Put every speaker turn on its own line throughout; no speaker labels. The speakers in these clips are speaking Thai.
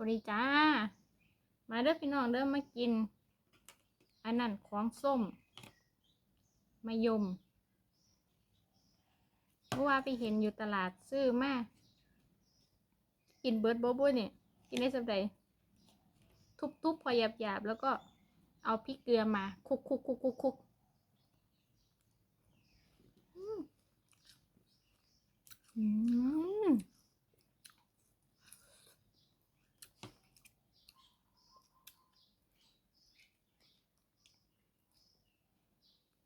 วัสดีจ้า มาเด้อพี่น้องเด้อมากิน อันนั้นของส้มมะยมเมื่อวานไปเห็นอยู่ตลาดซื้อมา กินเบิร์ดโบบุ้ยเนี่ย กินได้สักใดทุบๆ พอหยาบๆ แล้วก็เอาพริกเกลือมา คุกคุกคุกคุกคุกอืม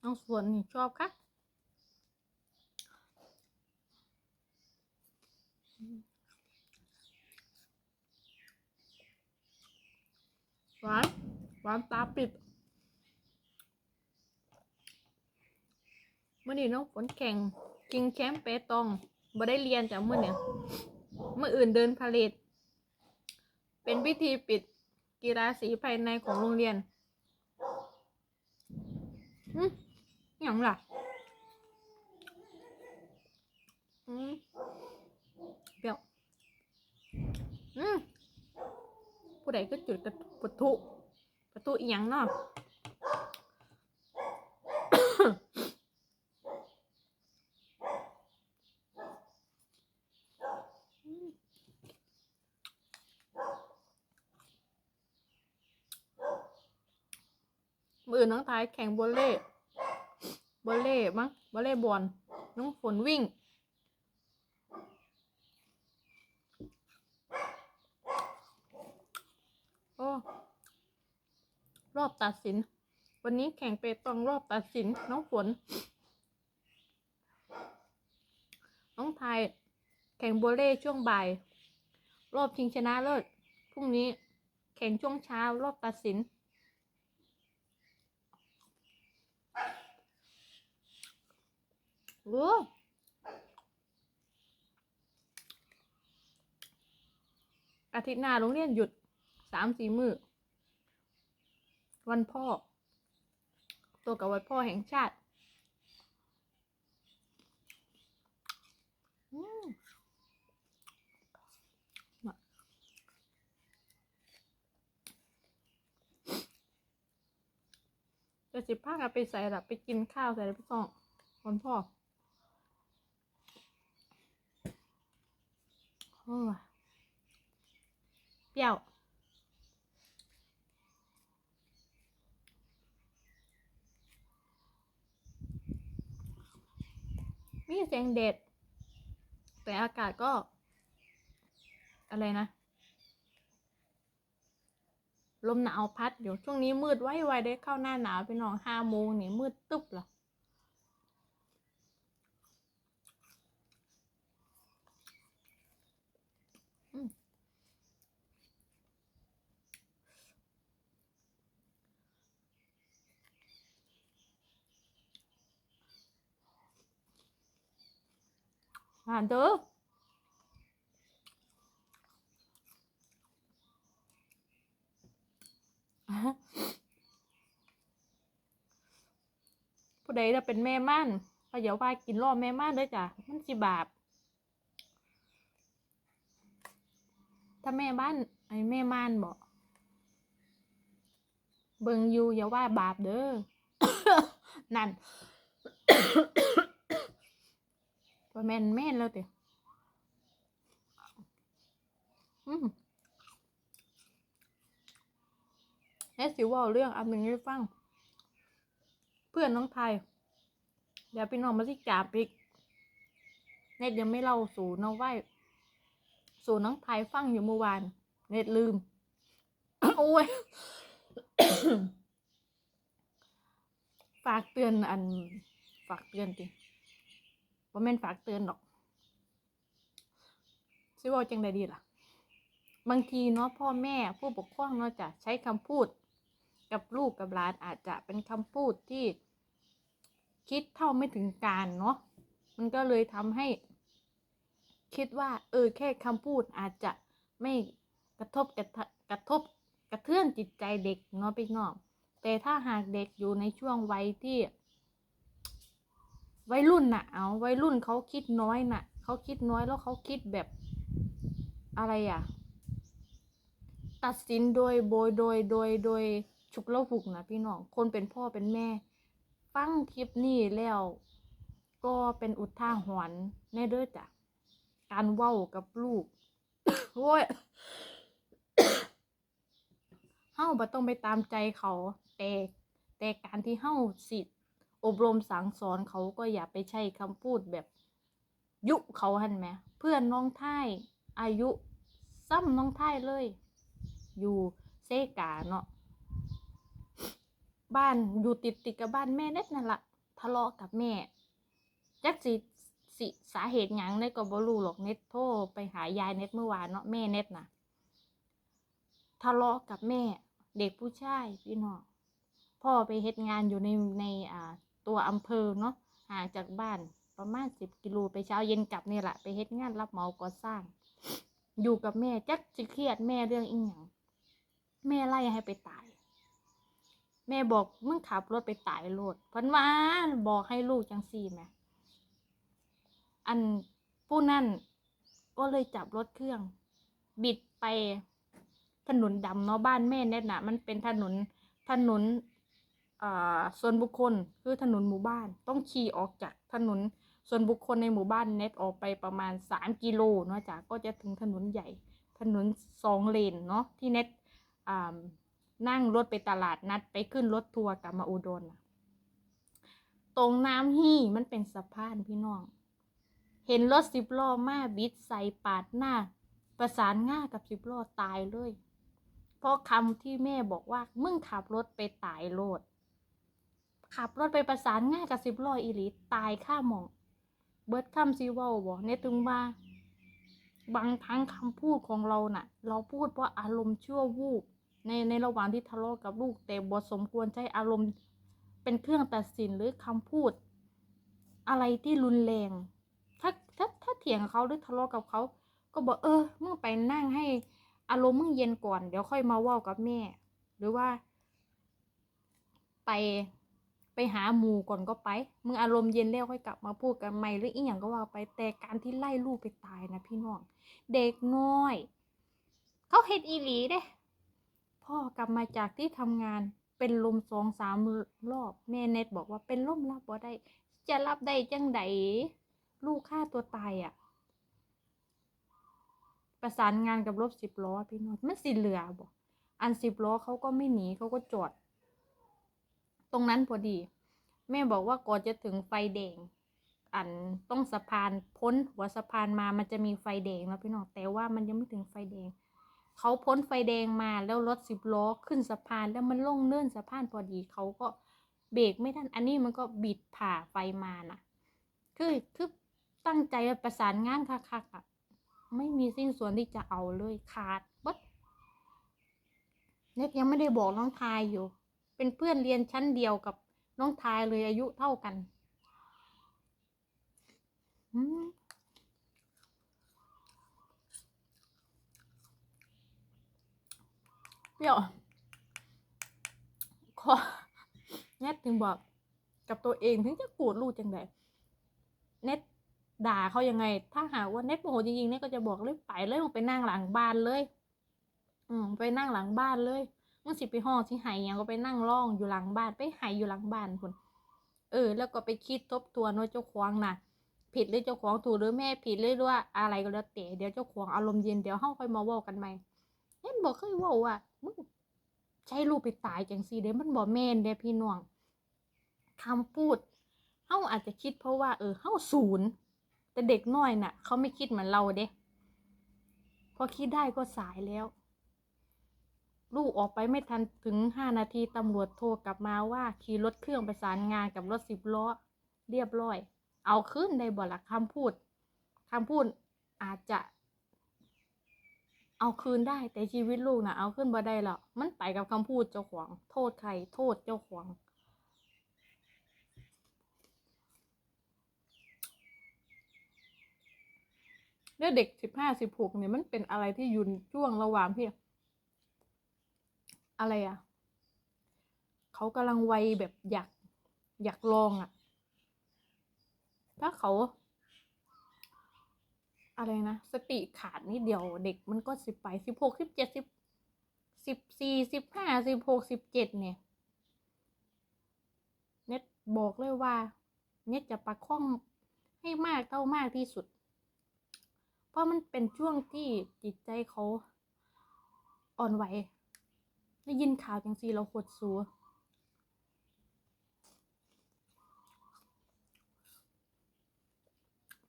อืมเอาส่วนนี่ชอบค่ะหวานหวานตาปิดเมื่อนี้น้องฝนแข่งกิงแชมป์เปตองบ่ได้เรียนจากเมื่อเนี่ยเมื่ออื่นเดินพาเลทเป็นพิธีปิดกีฬาสีภายในของโรงเรียนอื อหย่างล่ะอืมเปรี้ยวอืมผู้ใดก็จุดกระปะทุปะทุอีหยังเนาะมือน้องท้ายแข่งบอลเล่ บอลเล่มั้งบอลเล่บอลน้องฝนวิ่ง โอ้รอบตัดสิน วันนี้แข่งเปตองรอบตัดสิน น้องฝน น้องไทย แข่งบอลเล่ช่วงบ่าย รอบชิงชนะเลิศพรุ่งนี้แข่งช่วงเช้ารอบตัดสิน โอ้อาทิตย์หน้าโรงเรียนหยุดสามสี่มือวันพ่อ ตัวกับวันพ่อแห่งชาติจะสิพากันไปใส่หลับไปกินข้าวใส่ไปส่องวันพ่อ อ้เปรี้ยว มีเสียงเด็ด แต่อากาศก็ อะไรนะ ลมหนาวพัดอยู่ช่วงนี้มืดไว้ไวได้เข้าหน้าหนาวไปนองห้าโมงนี่มืดตึ๊บละอื อ่านเด้อผู้ใดจะเป็นแม่ม่านก็อย่าว่ากินรอบแม่ม่านเด้วยจ้ะมันสิบาปถ้าแม่บ้านไอ้แม่ม่านบอกเบิงอยู่อย่าว่าบาปเด้อนั่น ว่าแม่นแม่นแล้วเตะอืมแล้สิว่าเรื่องอันหนึ่งให้ฟัง เพื่อนน้องไทย เดี๋ยวพี่น้องมาที่จ่าปิกเน็ตยังไม่เล่าสู่น้องไหวสู่น้องไทยฟังอยู่เมื่อวาน เน็ตลืม โอ้ย ฝากเตือนอัน ฝากเตือนจริง ว่แม่นฝากเตือนหรอกซิว่าจังใดดีล่ะ บางทีเนาะพ่อแม่ผู้ปกครองเนาะจะใช้คำพูด กับลูกกับหลานอาจจะเป็นคำพูดที่ คิดเท่าไม่ถึงการเนาะมันก็เลยทำให้ คิดว่า เออ แค่คำพูดอาจจะไม่กระทบกระกระทบกระเทือนจิตใจเด็กเนาะพี่น้องแต่ถ้าหากเด็กอยู่ในช่วงวัยที่ วัยรุ่นน่ะ เอาวัยรุ่นเขาคิดน้อยน่ะ เขาคิดน้อยแล้วเขาคิดแบบอะไรอะ ตัดสินโดยโบยโดยโดยโดยฉุกละหุกนะพี่น้อง คนเป็นพ่อเป็นแม่ ฟังคลิปนี้แล้ว ก็เป็นอุทาหรณ์แน่เด้อจ้ะ การเว้ากับลูกโว้ยเฮาบ่ต้องไปตามใจเขา แต่แต่การที่เฮ้าสิ อบรมสั่งสอนเขาก็อย่าไปใช้คำพูดแบบยุเขาหันไหมเพื่อนน้องท่ายอายุซ้ำน้องท่ายเลย อยู่เซกาเนาะบ้านอยู่ติดติดกับบ้านแม่เน็ตนั่นละทะเลาะกับแม่จักสิสิสาเหตุหยังเน็ตก็บ่รู้หรอกเน็ตโทรไปหายายเน็ตเมื่อวานเนาะแม่เน็ตนะทะเลาะกับแม่ เด็กผู้ชายพี่น้องพ่อไปเฮ็ดงานอยู่ในในอ่า ตัวอำเภอเนาะห่างจากบ้านประมาณสิบกิโลไปเช้าเย็นกลับนี่แหละไปเฮ็ดงานรับเหมาก่อสร้าง อยู่กับแม่จักสิเครียดแม่เรื่องอีหยังแม่ไล่ให้ไปตาย แม่บอกมึงขับรถไปตายโลดเพันว่าบอกให้ลูกจังซี่แหมอันผู้นั่นก็เลยจับรถเครื่อง บิดไปถนนดำเนาะบ้านแม่เน็ตน่ะมันเป็นถนนถนน ส่วนบุคคลคือถนนหมู่บ้าน ต้องขี่ออกจากถนนส่วนบุคคลในหมู่บ้านเน็ตออกไปประมาณสามกิโลเนาะจ้ะก็จะถึงถนนใหญ่ ถนนสองเลนเนาะที่เน็ตนั่งรถไปตลาดนัดไปขึ้นรถทัวร์กลับมาอุดรตรงน้ำฮี่มันเป็นสะพานพี่น้อง เห็นรถสิบล้อมาบิดใส่ปาดหน้า ประสานง่ากับสิบล้อตายเลย เพราะคำที่แม่บอกว่า มึงขับรถไปตายโลด ขับรถไปประสานง่ายกับสิบล้ออีหลีตายข้าหมอง เบิร์ดคำซีเว่าบอกในถึงว่า บางครั้งคำพูดของเราน่ะ เราพูดเพราะอารมณ์ชั่ววูบในในระหว่างที่ทะเลาะกับลูกแต่บทสมควรใช้อารมณ์เป็นเครื่องตัดสินหรือคำพูด อะไรที่รุนแรง ถ้าถ้าถ้าเถียงเขาหรือทะเลาะกับเขา ก็บอกเออมึงไปนั่งให้อารมณ์มึงเย็นก่อน เดี๋ยวค่อยมาว่ากับแม่ หรือว่า ไป ไปหาหมู่ก่อนก็ไป มึงอารมณ์เย็นแล้วค่อยกลับมาพูดกันใหม่หรืออีหยังก็ว่าไปแต่การที่ไล่ลูกไปตายนะพี่น้อง เด็กน้อย เขาเฮ็ดอีหลีเด้ พ่อกลับมาจากที่ทำงานเป็นลมสองสามรอบแม่เน็ตบอกว่าเป็นลมรับบ่ได้ จะรับได้จังไดลูกฆ่าตัวตายอะ่ะ ประสานงานกับรถสิบล้อพี่น้องมันสิเหลือบ่อันสิบล้อเขาก็ไม่หนีเขาก็จอด ตรงนั้นพอดี แม่บอกว่าก่อนจะถึงไฟแดง อันต้องสะพานพ้นหัวสะพานมามันจะมีไฟแดงแล้วพี่น้องแต่ว่ามันยังไม่ถึงไฟแดงเขาพ้นไฟแดงมาแล้วรถสิบล้อขึ้นสะพานแล้วมันลงเนินสะพานพอดีเขาก็เบรกไม่ทันอันนี้มันก็บิดผ่าไฟมานะคือคือตั้งใจประสานงานคักๆอะไม่มีสิ้นส่วนที่จะเอาเลยขาดบัดเน็ตยังไม่ได้บอกน้องทายอยู่ เป็นเพื่อนเรียนชั้นเดียวกับน้องทายเลยอายุเท่ากันเปรี้ยวขอเน็ตถึงบอกกับตัวเองถึงจะโกรธลูกจังไดเน็ตด่าเขายังไง ถ้าหากว่าเน็ตโมโหจริงๆเน็ตก็จะบอกเลยไปเลยมึงไปนั่งหลังบ้านเลย อืมไปนั่งหลังบ้านเลย มึงสิไปห้องสิหายยังก็ไปนั่งร้องอยู่หลังบ้านไปไหายอยู่หลังบ้านคนเออ แล้วก็ไปคิดทบทวนว่าเจ้าของน่ะผิดหรือเจ้าของถูกหรือแม่ผิดหรือว่าอะไรก็แล้วแต่เดี๋ยวเจ้าของอารมณ์เย็นเดี๋ยวเฮาค่อยมาว้ากันใหม่เห็นบอกเคยว่าว่ามึงใช้ลูกไปตายจังซี่เด้มันบอกแม่นเด้พี่น้องคำพูดเฮาอาจจะคิดเพราะว่า เออเฮาศูนย์แต่เด็กน้อยน่ะ เขาไม่คิดเหมือนเราเด้พอคิดได้ก็สายแล้ว ลูกออกไปไม่ทันถึงห้านาทีตำรวจโทรกลับมาว่าขี่รถเครื่องประสานงานกับรถสิบล้อ เรียบร้อย เอาขึ้นได้บ่ละคำพูดคำพูดอาจจะ เอาคืนได้แต่ชีวิตลูกนะเอาขึ้นบ่ได้หรอกมันไปกับคำพูดเจ้าของ โทษใครโทษเจ้าของแล้วเด็กสิบห้าสิบหกเนี่ยมันเป็นอะไรที่ยุนช่วงระหว่างที่ อะไรอะ่ะเขากำลังวัยแบบอยากอยากลองอะ่ะ ถ้าเขา อะไรนะ สติขาดนิดเดียวเด็กมันก็สิบไปสิบหกสิบเจ็ดสิบสิบสี่สิบห้าสิบหกสิบเจ็ดเนี่ยเน็ตบอกเลยว่า เน็ตจะประคองให้มากเท่ามากที่สุด เพราะมันเป็นช่วงที่จิตใจเขาอ่อนไหว ได้ยินข่าวจังซีเราหดสัว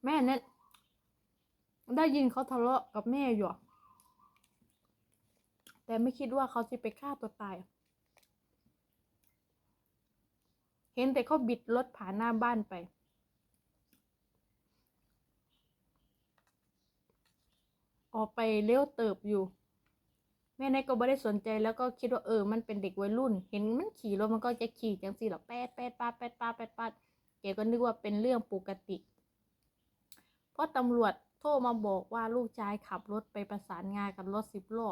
แม่เน็ตได้ยินเขาทะเลาะกับแม่อยู่ แต่ไม่คิดว่าเขาจะไปฆ่าตัวตาย เห็นแต่เขาบิดรถผ่านหน้าบ้านไป ออกไปเลี้ยวเติบอยู่ แม่นายก็ไม่ได้สนใจแล้วก็คิดว่าเออมันเป็นเด็กวัยรุ่น เห็นมันขี่รถมันก็จะขี่จังสิหรอแป๊ดแป๊ดปาดแป๊ดปาดแป๊ดปาดแกก็นึกว่าเป็นเรื่องปกติเพราะตำรวจโทรมาบอกว่าลูกชายขับรถไปประสานงานกับรถสิบล้อ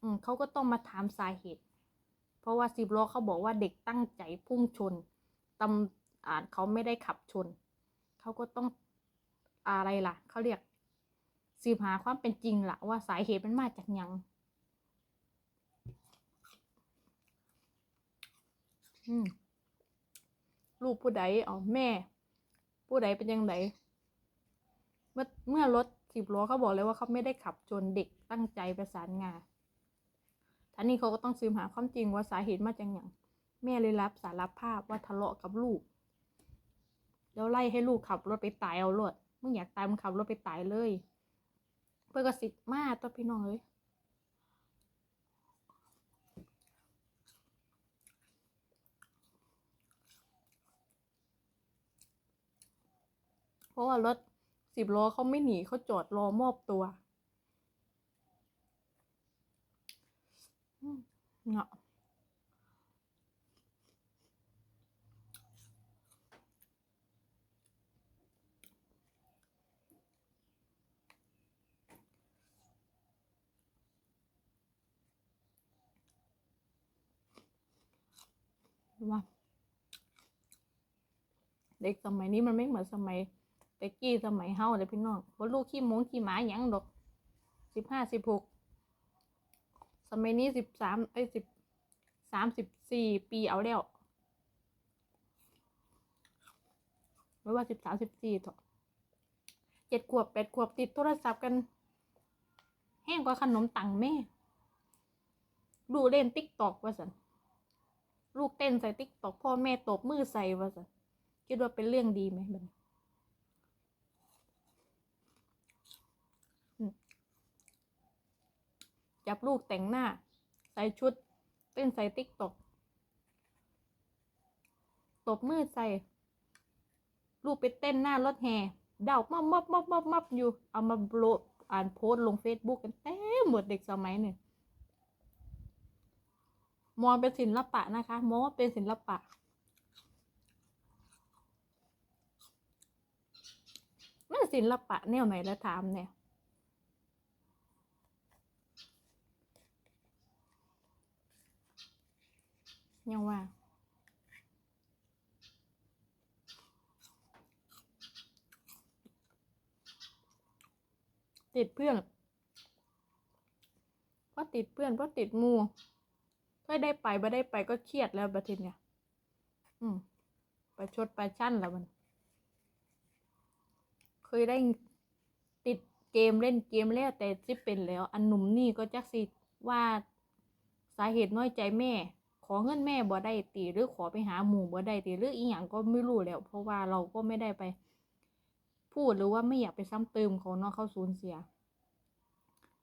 อืมเขาก็ต้องมาถามสาเหตุ เพราะว่าสิบล้อเขาบอกว่าเด็กตั้งใจพุ่งชนตำอ่าเขาไม่ได้ขับชน เขาก็ต้องอะไรล่ะ เขาเรียกสืบหาความเป็นจริงล่ะว่าสาเหตุมันมาจากยัง อืม ลูกผู้ใดเอาแม่ ผู้ใดเป็นยังไงเมื่อเมื่อรถสิบล้อเขาบอกเลยว่าเขาไม่ได้ขับชนเด็กตั้งใจประสานงานท่านี้เขาก็ต้องสืบหาความจริงว่าสาเหตุมาจากหยังแม่เลยรับสารภาพว่าทะเลาะกับลูก แล้วไล่ให้ลูกขับรถไปตายเอารถมึงอยากตายมึงขับรถไปตายเลย เพื่อกสิทธิ์มาตัวพี่น้องเลย ราะว่ารถสิบล้อเขาไม่หนีเขาจอดรอมอบตัวเนาะว่าเด็กสมัยนี้มันไม่เหมือนสมัย แต่กี้สมัยเฮาเลยพี่น้องว่าลูกขี้หมงขี้หมาหยังดอกสิบห้าสิบหกสมัยนี้สิบสามไอ้สิบสามสิบสี่ปีเอาแล้วไม่ว่าสิบสามสิบสี่เถอะเจ็ดขวบแปดขวบติดโทรศัพท์กัน แห้งกว่าขนมตังแม่ดูเล่นติ๊กตอกว่าสันลูกเต้นใส่ติ๊กตอกพ่อแม่ตบมือใส่ว่าสันคิดว่าเป็นเรื่องดีไหมบันอืม จับลูกแต่งหน้า ใส่ชุด เต้นใส่ติ๊กตอกตบมือใส่ ลูกไปเต้นหน้ารถแห่เดามับมับมับมับมับอยู่ เอามาโบลอ่านโพสต์ลงเฟซบุ๊กกันเต็มหมดเด็กสมัยเนี่ยมองเป็นศิลปะนะคะ มองว่าเป็นศิลปะ มันศิลปะแนวไหนแล้วถามเนี่ย ยังว่าติดเพื่อนเพราะติดเพื่อนเพราะติดมูถ้าได้ไปไม่ได้ไปก็เครียดแล้วบัดทีเนี่ย อืมไปชดไปชั่นแล้วมัน เคยได้ติดเกมเล่นเกมแล้วแต่ที่เป็นแล้ว อันหนุ่มนี่ก็จักสิว่าสาเหตุน้อยใจแม่ อเงินแม่บ่ได้ตีหรือขอไปหาหมู่บ่ได้ตีหรืออีหยังก็ไม่รู้แล้ว เพราะว่าเราก็ไม่ได้ไป พูดหรือว่าไม่อยากไปซ้ำเติมเขาเนาะเขาสูญเสีย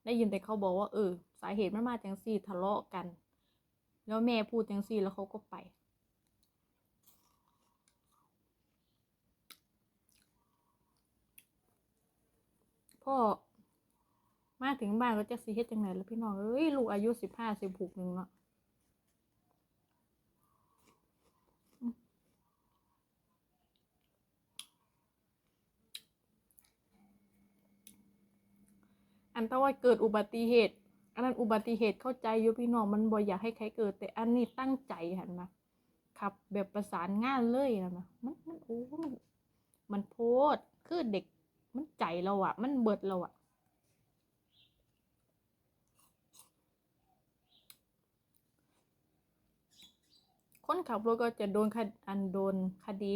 ได้ยินแต่เขาบอกว่าเออ สาเหตุมันมาจังสี่ทะเลาะกัน แล้วแม่พูดจังสี่แล้วเขาก็ไปพ่อมาถึงบ้านก็จะสิเฮ็ดจังไหนแล้วพี่น้องเอ้ยลูกอายุสิบห้าสิบหกหนึ่งเนาะ อันถ้าว่าเกิดอุบัติเหตุ อันนั้นอุบัติเหตุเข้าใจโยู่พี่น้องมันบ่อยากให้ใครเกิด แต่อันนี้ตั้งใจหันมาขับแบบประสานงานเลยนะมามันมันโอ้มันมันโพสคือเด็กมันใจเราอะมันเบิดเราอะคนขับรถก็จะโดนอันโดนคดี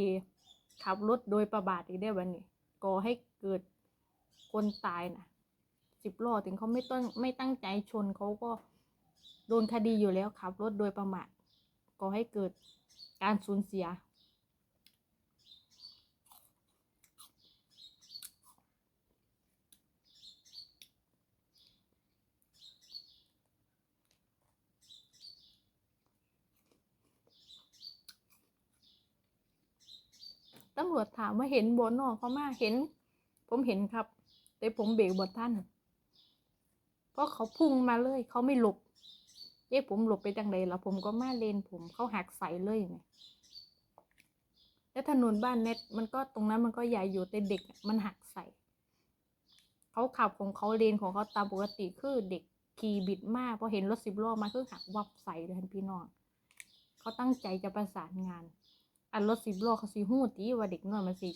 ขับรถโดยประบาทอีกได้วันนี้ก่อให้เกิดคนตายนะ สิบล้อถึงเขาไม่ต้นไม่ตั้งใจชนเขาก็โดนคดีอยู่แล้วขับรถโดยประมาทก่อให้เกิดการสูญเสีย ตำรวจถามว่าเห็นบนนอกเขามาเห็น ผมเห็นครับ แต่ผมเบรกบนท่าน เพราะเขาพุ่งมาเลย เขาไม่หลบเอ๊ะผมหลบไปจังไดแล้วผมก็มาเลนผมเขาหักใส่เลยไงแล้วถนนบ้านเน็ตมันก็ตรงนั้นมันก็ใหญ่อยู่แต่เด็กมันหักใส่เขาขับของเขาเลนของเขาตามปกติคือเด็กขี่บิดมากพอเห็นรถสิบล้อมาคือหักวับใส่เลยทันพี่น้องเขาตั้งใจจะประสานงาน อันรถสิบล้อเขาสิหู้ตีว่าเด็กน้อยมันสิ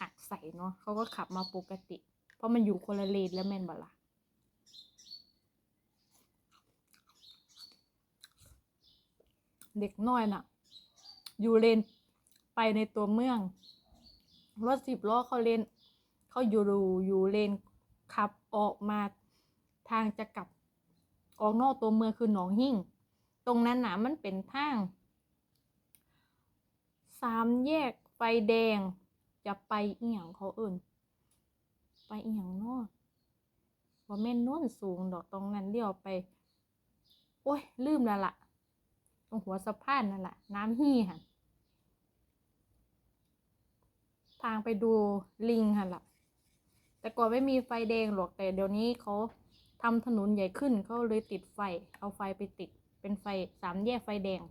หักใส่เนาะเขาก็ขับมาปกติ เพราะมันอยู่คนละเลนแล้วแม่นบ่ละ เด็กน้อยน่ะ อยู่เลนไปในตัวเมืองรถสิบล้อเขาเลนเขาอยู่อยู่เลนขับออกมาทางจะกลับออกนอกตัวเมืองคือหนองหิ่ง ตรงนั้นหน่ะมันเป็นทางสามแยกไฟแดง จะไปเอียงเขาเอิ่น ไปเอียงนาะว่าแม่นโน้นสูงดอกตรงนั้นเลี้ยวไป โอ้ยลืมแล้วล่ะ ตรงหัวสะพานนั่นแหละน้ำฮี่ค่ะ ทางไปดูลิงค่ะล่ะ แต่ก่อนไม่มีไฟแดงหรอกแต่เดี๋ยวนี้เขาทำถนนใหญ่ขึ้นเขาเลยติดไฟ เอาไฟไปติด เป็นไฟสามแยกไฟแดง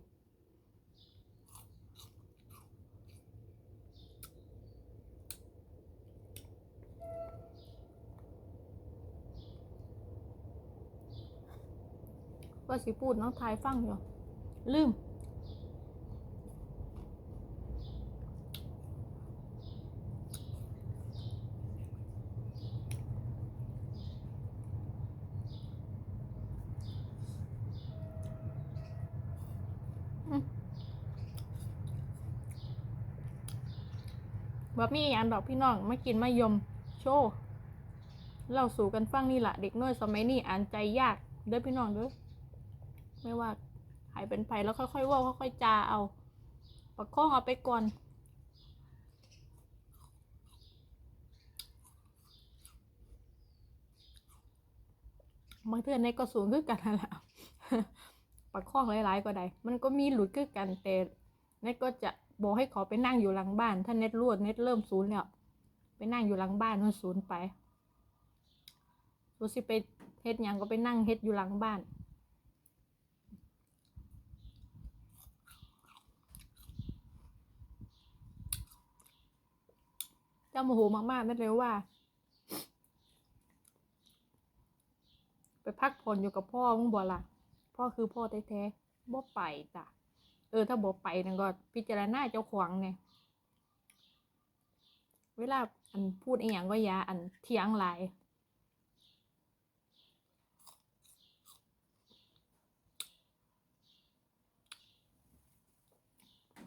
ว่าสิพูดน้องทายฟังอยู่ ลืมแบบมีอันดอกพี่น้องมากินมายม โชว์เล่าสู่กันฟังนี่แหละเด็กน้อยสมัยนี้อ่านใจยากเด้อพี่น้องเด้อไม่ว่า ใครเป็นไผแล้วค่อยๆว่าค่อยๆจาเอา ประคองเอาไปก่อนบางเทื่อในก็สูงขึ้นกันแหละประคองหลายๆก็ได้ มันก็มีหลุดขึ้นกันแต่เน็ตก็จะบอกให้ขอไปนั่งอยู่หลังบ้าน ถ้าเน็ตรวดเน็ตเริ่มศูนย์แล้วไปนั่งอยู่หลังบ้านมันศูนย์ไปรู้สิไปเฮ็ดยังก็ไปนั่งเฮ็ดอยู่หลังบ้าน จ้าโมโหมากๆนั่นเลยว่า ไปพักผ่อนอยู่กับพ่อมึงบ่ล่ะ พ่อคือพ่อแท้ๆบ่ไปจ้ะเออ ถ้าบ่ไปนั่นก็พิจารณาเจ้าขวางเนี่ยเวลาอันพูดอีหยังก็ยาอันเถียงหลาย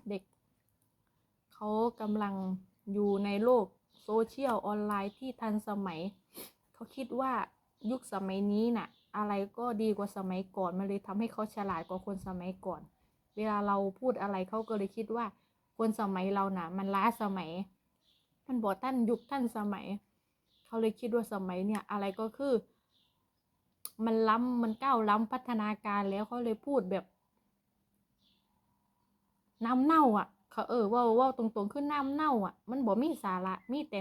เด็ก เขากำลังอยู่ในโลก โซเชียลออนไลน์ที่ทันสมัย เขาคิดว่ายุคสมัยนี้น่ะ อะไรก็ดีกว่าสมัยก่อนมันเลยทำให้เขาฉลาดกว่าคนสมัยก่อน เวลาเราพูดอะไรเขาก็เลยคิดว่า คนสมัยเราน่ะ มันล้าสมัย มันบอกท่านยุคท่านสมัย เขาเลยคิดว่าสมัยเนี่ยอะไรก็คือ มันล้ำมันก้าวล้ำพัฒนาการแล้วเขาเลยพูดแบบน้ำเน่าอะ เขาเออว่าว่าตรงๆคือน้ำเน่าอะ มันบอกมีสาระมีแต่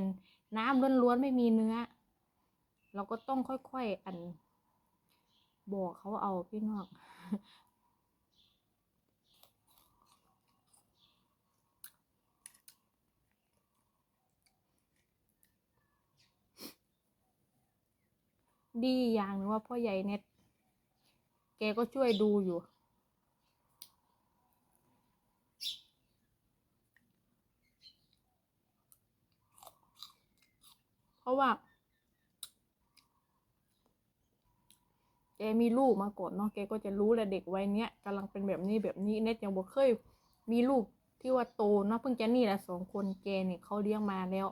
น้ำล้วนๆไม่มีเนื้อ เราก็ต้องค่อยๆอัน บอกเขาเอาพี่น้องดีอย่างนึงว่าพ่อใหญ่เน็ตแกก็ช่วยดูอยู่ ราะว่าแกมีลูกมาก่อนเนาะแกก็จะรู้แหละเด็กวัยเนี้ยกำลังเป็นแบบนี้แบบนี้เน็ตยังบ่เคยมีลูกที่ว่าโตเนาะเพิ่งจะนี่แหละสองคนแกเนี่ยเขาเลี้ยงมาแล้ว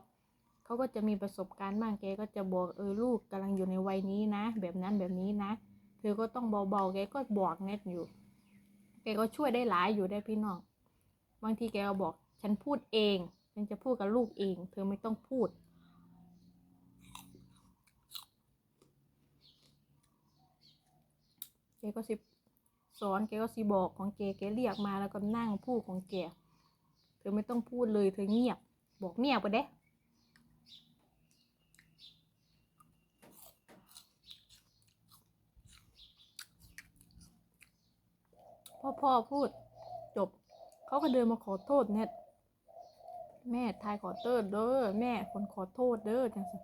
เขาก็จะมีประสบการณ์บ้างแกก็จะบอกเออลูกกำลังอยู่ในวัยนี้นะ แบบนั้นแบบนี้นะ เธอก็ต้องเบาๆแกก็บอกเน็ตอยู่ แกก็ช่วยได้หลายอยู่ได้พี่น้องบางทีแกก็บอกฉันพูดเองฉันจะพูดกับลูกเอง เธอไม่ต้องพูด แกก็สิสอนแกก็สิบอกของแกแกเรียกมาแล้วก็นั่งพูดของแกเธอไม่ต้องพูดเลยเธอเงียบ บอกเงียบไปเด้พ่อพ่อพูดจบ เขาก็เดินมาขอโทษเนี่ยแม่ทายขอโทษเด้อแม่คนขอโทษเด้อจังสิ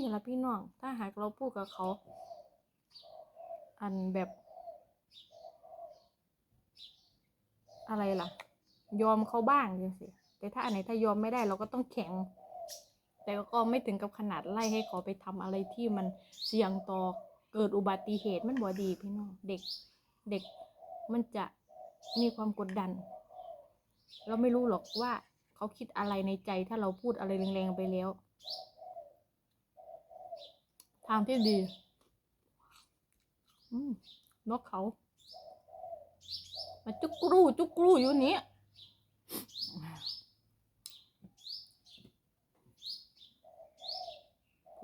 เขาก็ฟังอยู่ละพี่น้อง ถ้าหากเราพูดกับเขา อันแบบ อะไรล่ะ ยอมเขาบ้างจังสิแต่ถ้าอันไหนถ้ายอมไม่ได้เราก็ต้องแข็ง แต่ก็ไม่ถึงกับขนาดไล่ให้เขาไปทำอะไรที่มันเสี่ยงต่อเกิดอุบัติเหตุมันบ่ดีพี่น้องเด็กเด็กมันจะมีความกดดัน เราไม่รู้หรอกว่าเขาคิดอะไรในใจถ้าเราพูดอะไรแรงๆไปแล้ว ทางที่ดีอนกเขา มาจุกกรูจุกกรูอยู่นี้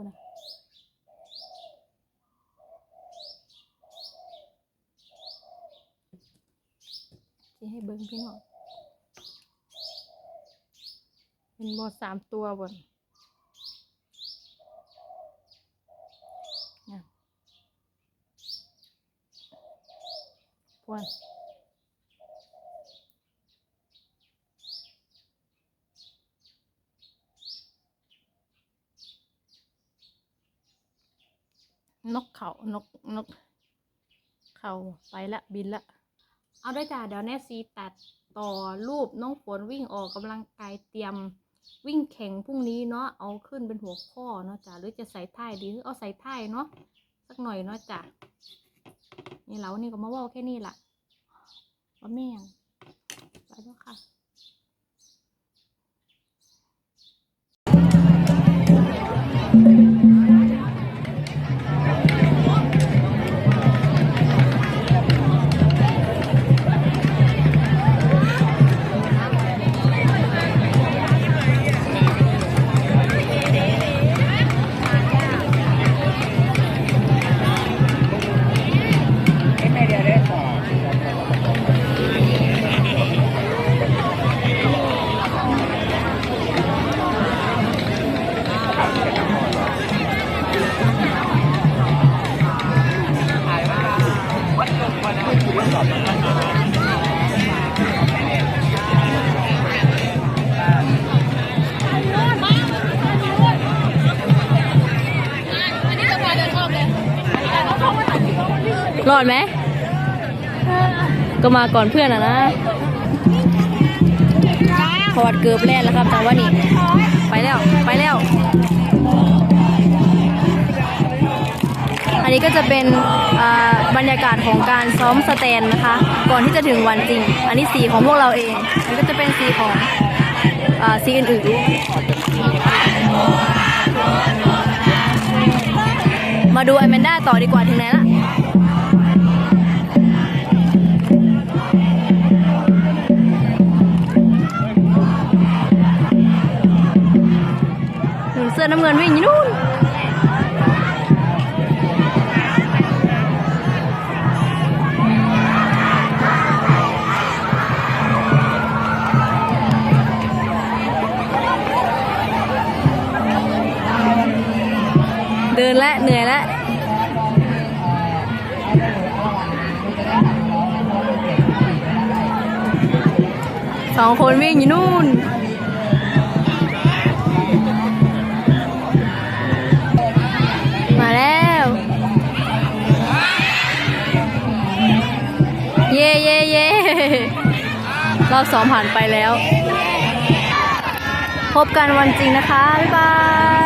นะที่ให้เบิ้งพี่น้องเป็นบอสามตัวบนนะ พวนนกเขานกนก เขาไปละบินละ เอาด้วยจ้าเดี๋ยวแน่ซีตัดต่อรูปน้องฝนวิ่งออกกำลังกายเตรียมวิ่งแข่งพรุ่งนี้เนาะเอาขึ้นเป็นหัวข้อเนาะจ้าหรือจะใส่ท่ายดีหรือเอาใส่ท่ายเนาะสักหน่อยเนาะจ้า นี่เรานี่ก็มาว่าแค่นี้ล่ะว่าแม่งไปแล้วค่ะ
รอดไหม ก็มาก่อนเพื่อนอะนะถอดเกือบแล่นแล้วครับแต่ว่านี่ ไปแล้ว ไปแล้ว อันนี้ก็จะเป็นอ่าบรรยากาศของการซ้อมสแตนนะคะ ก่อนที่จะถึงวันจริง อันนี้สีของพวกเราเอง อันนี้ก็จะเป็นสีของอาสีอื่นๆ มาดูไอแมนด้าต่อดีกว่าถึงไหนละ อน้ำเงินวิ่งอยู่นู่นเดินและเหนื่อยและสองคนวิ่งอยู่นู่น รอบสองผ่านไปแล้ว พบกันวันจริงนะคะ บ๊ายบาย